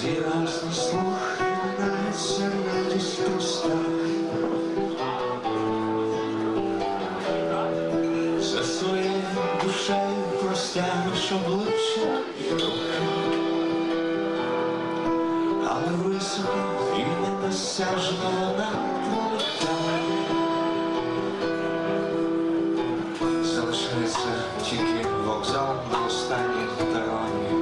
Зіразний слух нається радість пуста. За своєю душею простягнеш обличчя і руки але високо і недосяжно вона Залишається тільки вокзал на останніх пероні.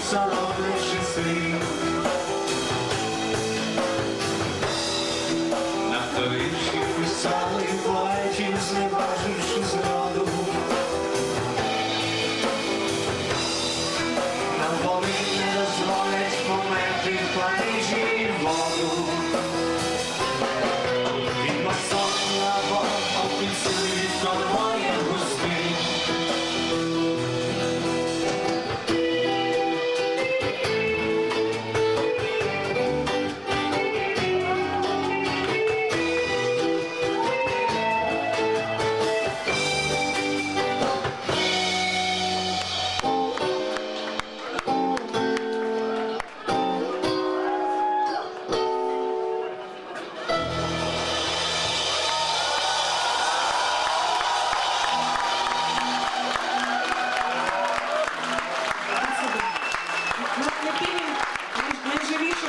so.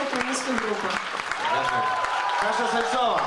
українську групу. Наша Сальцова.